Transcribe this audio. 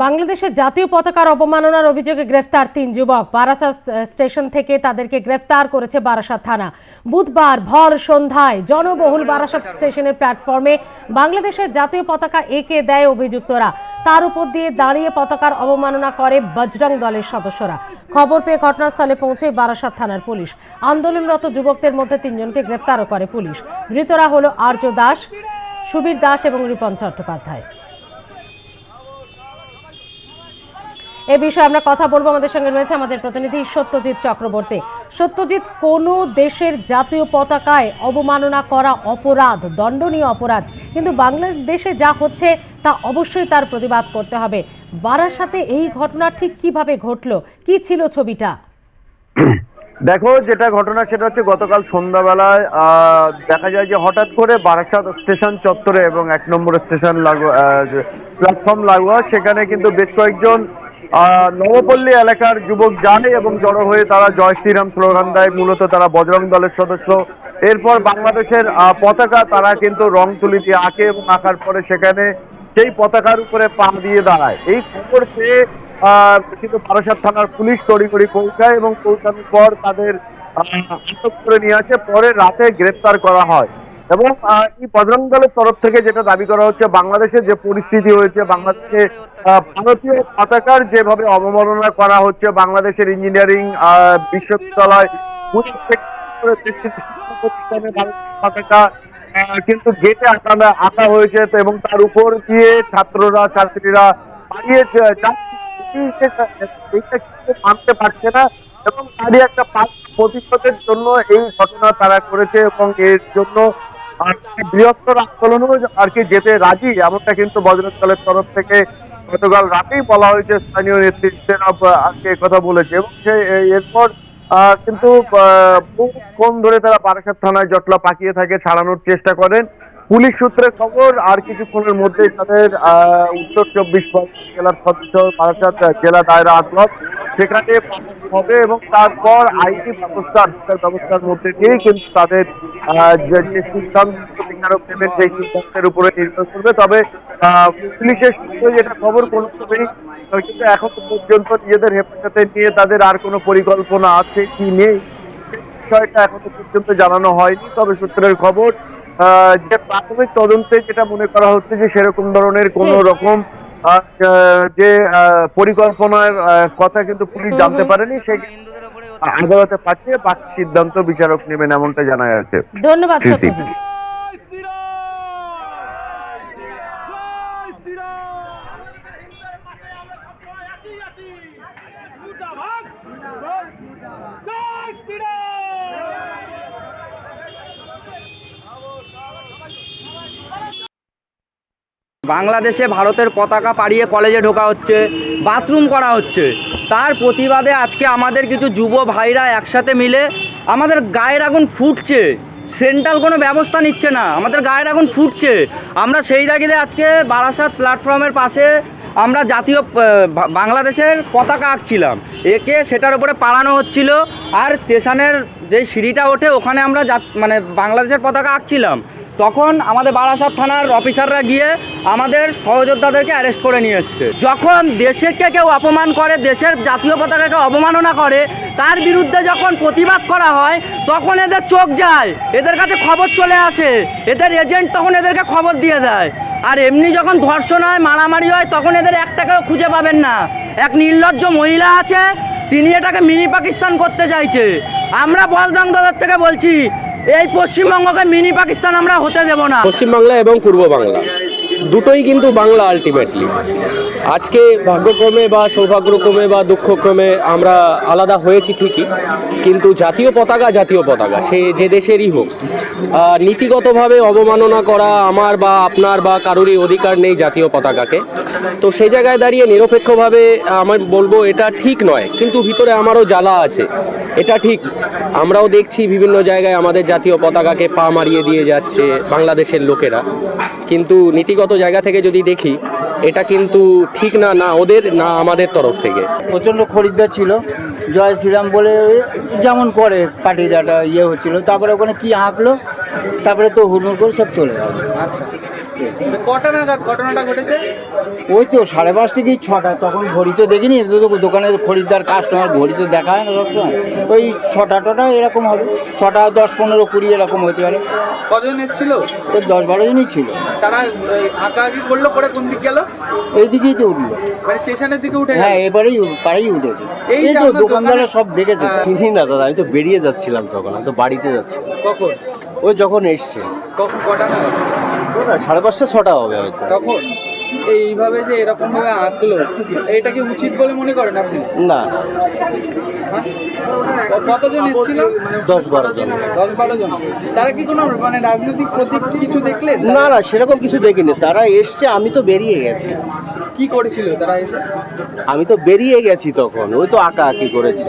বাংলাদেশের জাতীয় পতাকার অবমাননার অভিযোগে গ্রেফতার তিন যুবক। বারাসাত স্টেশন থেকে তাদেরকে গ্রেফতার করেছে বারাসাত থানা। বুধবার ভর সন্ধ্যায় জনবহুল বারাসাত স্টেশনের প্ল্যাটফর্মে বাংলাদেশের জাতীয় পতাকা এঁকে দেয় অভিযুক্তরা। তার উপর দিয়ে দাঁড়িয়ে পতাকার অবমাননা করে বজরং দলের সদস্যরা। খবর পেয়ে ঘটনাস্থলে পৌঁছে বারাসাত থানার পুলিশ। আন্দোলনরত যুবকদের মধ্যে তিনজনকে গ্রেফতারও করে পুলিশ। ধৃতরা হল আর্য দাস, সুবীর দাস এবং রিপন চট্টোপাধ্যায়। এ বিষয়ে আমরা কথা বলব। আমাদের সঙ্গে রয়েছে আমাদের প্রতিনিধি সত্যজিৎ চক্রবর্তী। সত্যজিৎ, কোন দেশের জাতীয় পতাকায় অবমাননা করা অপরাধ, দণ্ডনীয় অপরাধ? কিন্তু বাংলাদেশে যা হচ্ছে, তা অবশ্যই তার প্রতিবাদ করতে হবে। বারাসাতে এই ঘটনা ঠিক কীভাবে ঘটলো? কি ছিল ছবিটা? দেখো, যেটা ঘটনা সেটা হচ্ছে গতকাল সন্ধ্যাবেলায় দেখা যায় যে হঠাৎ করে বারাসাত স্টেশন চত্বরে এবং এক নম্বর স্টেশন লাগু প্ল্যাটফর্ম লাগোয়া, সেখানে কিন্তু বেশ কয়েকজন নবপল্লী এলাকার যুবক যায় এবং জড়ো হয়ে তারা জয় শ্রীরাম স্লোগান দেয়। মূলত তারা বজরং দলের সদস্য। এরপর বাংলাদেশের পতাকা তারা কিন্তু রং তুলি দিয়ে আঁকে এবং আঁকার পরে সেখানে সেই পতাকার উপরে পা দিয়ে দাঁড়ায়। এই খবর পেয়ে আহ, কিন্তু বারাসাত থানার পুলিশ তড়িঘড়ি পৌঁছায় এবং পৌঁছানোর পর তাদের আটক করে নিয়ে আসে। পরে রাতে গ্রেপ্তার করা হয়। এবং এই বজরং দলের তরফ থেকে যেটা দাবি করা হচ্ছে বাংলাদেশের যে পরিস্থিতি হয়েছে, বাংলাদেশে ভারতীয় পতাকার যেভাবে অবমাননা করা হচ্ছে, বাংলাদেশের ইঞ্জিনিয়ারিং বিশ্ববিদ্যালয় কিন্তু গেটে আঁকা আঁকা হয়েছে, এবং তার উপর দিয়ে ছাত্ররা, ছাত্রীরা পালিয়ে মানতে পারছে না, এবং তারই একটা প্রতিশোধের জন্য এই ঘটনা তারা করেছে, এবং এর জন্য আর বৃহত্তর আন্দোলনও আর কি যেতে রাজি, এমনটা কিন্তু বজরং দলের তরফ থেকে গতকাল রাতেই বলা হয়েছে, স্থানীয় নেতৃত্বেরা আজকে কথা বলেছে। এবং সে এরপর কিন্তু বহুক্ষণ ধরে তারা বারাসাত থানায় জটলা পাকিয়ে থাকে, ছাড়ানোর চেষ্টা করেন। পুলিশ সূত্রে খবর, আর কিছুক্ষণের মধ্যে তাদের উত্তর চব্বিশ পরগনা জেলার সদস্য বারাসাত জেলা দায়রা আদালত সেখানে হবে এবং তারপর আইনি ব্যবস্থা বিচার ব্যবস্থার মধ্যে দিয়েই কিন্তু তাদের যে সিদ্ধান্ত বিচারক নেবেন সেই সিদ্ধান্তের উপরে নির্ভর করবে। তবে পুলিশের সূত্রে যেটা খবর কোনো ছবি কিন্তু এখন পর্যন্ত নিজেদের হেফাজতে নিয়ে তাদের আর কোনো পরিকল্পনা আছে কি নেই বিষয়টা এখনও পর্যন্ত জানানো হয়নি। তবে সূত্রের খবর আহ, যে প্রাথমিক তদন্তে যেটা মনে করা হচ্ছে যে সেরকম ধরনের কোন রকম যে আহ, পরিকল্পনার আহ, কথা কিন্তু পুলিশ জানতে পারেনি সেই আদালতে পাঠিয়ে বাকি সিদ্ধান্ত বিচারক নেবেন এমনটা জানা যাচ্ছে ধন্যবাদ প্রীতি। সত্যজিৎ জয় শ্রীরাম জয় শ্রীরাম মুর্দাবাদ জয় শ্রীরাম বাংলাদেশে ভারতের পতাকা পাড়িয়ে কলেজে ঢোকা হচ্ছে, বাথরুম করা হচ্ছে। তার প্রতিবাদে আজকে আমাদের কিছু যুব ভাইরা একসাথে মিলে আমাদের গায়ের আগুন ফুটছে। সেন্ট্রাল কোনো ব্যবস্থা নিচ্ছে না, আমাদের গায়ের আগুন ফুটছে। আমরা সেই জায়গাতে আজকে বারাসাত প্ল্যাটফর্মের পাশে আমরা জাতীয় বাংলাদেশের পতাকা আঁকছিলাম। একে সেটার উপরে পাড়ানো হচ্ছিল আর স্টেশনের যে সিঁড়িটা ওঠে, ওখানে আমরা মানে বাংলাদেশের পতাকা আঁকছিলাম। তখন আমাদের বারাসাত থানার অফিসাররা গিয়ে আমাদের সহযোদ্ধাদেরকে অ্যারেস্ট করে নিয়ে এসছে। যখন দেশেরকে কেউ অপমান করে, দেশের জাতীয় পতাকাকে অবমাননা করে, তার বিরুদ্ধে যখন প্রতিবাদ করা হয়, তখন এদের চোখ যায়, এদের কাছে খবর চলে আসে, এদের এজেন্ট তখন এদেরকে খবর দিয়ে দেয়। আর এমনি যখন ধর্ষণ হয়, মারামারি হয়, তখন এদের একটাকেও খুঁজে পাবেন না। এক নির্লজ্জ মহিলা আছে, তিনি এটাকে মিনি পাকিস্তান করতে চাইছে। আমরা বজরং দলের থেকে বলছি এই পশ্চিমবঙ্গকে মিনি পাকিস্তান আমরা হতে দেব না। পশ্চিমবাংলা এবং পূর্ব বাংলা দুটোই কিন্তু বাংলা আলটিমেটলি আজকে ভাগ্যক্রমে বা সৌভাগ্যক্রমে বা দুঃখক্রমে আমরা আলাদা হয়েছি ঠিকই, কিন্তু জাতীয় পতাকা জাতীয় পতাকা, সে যে দেশেরই হোক। নীতিগতভাবে অবমাননা করা আমার বা আপনার বা কারোরই অধিকার নেই জাতীয় পতাকাকে। তো সেই জায়গায় দাঁড়িয়ে নিরপেক্ষভাবে আমার বলব এটা ঠিক নয়, কিন্তু ভিতরে আমারও জ্বালা আছে। এটা ঠিক। আমরাও দেখছি বিভিন্ন জায়গায় আমাদের জাতীয় পতাকাকে পা মারিয়ে দিয়ে যাচ্ছে বাংলাদেশের লোকেরা। কিন্তু নীতিগত জায়গা থেকে যদি দেখি, এটা কিন্তু ঠিক না না ওদের, না আমাদের তরফ থেকে। প্রচণ্ড খরিদ্দার ছিল, জয় শ্রীরাম বলে যেমন করে পার্টির একটা ইয়ে হচ্ছিল, তারপরে ওখানে কি আঁকলো, তারপরে তো হুড়মুড় করে সব চলে গেল। কটা নাগাদ ঘটনাটা ঘটেছে? ওই তো সাড়ে পাঁচটা কি ছটা তখন ঘড়ি তো দেখিনি তো তো দোকানে খরিদ্দার কাস্টমার ঘড়ি তো দেখা হয় না সবসময়। ওই ছটা টটা এরকম হবে ছটা দশ পনেরো কুড়ি এরকম হতে পারে। কজন এসেছিল? ওই দশ বারো জনই ছিল। তারা আঁকাআঁকি করল করে কোন দিক গেল? এইদিকেই তো উঠল। মানে স্টেশনের দিকে উঠে হ্যাঁ এবারেই পাড়েই উঠেছে। এই এই তো দোকানদাররা সব দেখেছে। চিনি না দাদা আমি তো বেরিয়ে যাচ্ছিলাম তখন আমি তো বাড়িতে যাচ্ছি। কখন? ওই যখন এসছে। কখন কটা সাড়ে পাঁচটা ছটা হবে হয়তো। তখন এইভাবে যে এরকম ভাবে আঁকলো এটা কি উচিত বলে মনে করেন আপনি? না। হ্যাঁ? কতজন এসেছিল? দশ বারো জন। দশ বারো জন। তারা কি কোনো মানে রাজনৈতিক প্রতীক কিছু দেখলেন? না না সেরকম কিছু দেখিনি। তারা এসছে আমি তো বেরিয়ে গেছি। কি করেছিল তারা এসে? আমি তো বেরিয়ে গেছি তখন ওই তো আঁকা আঁকি করেছে।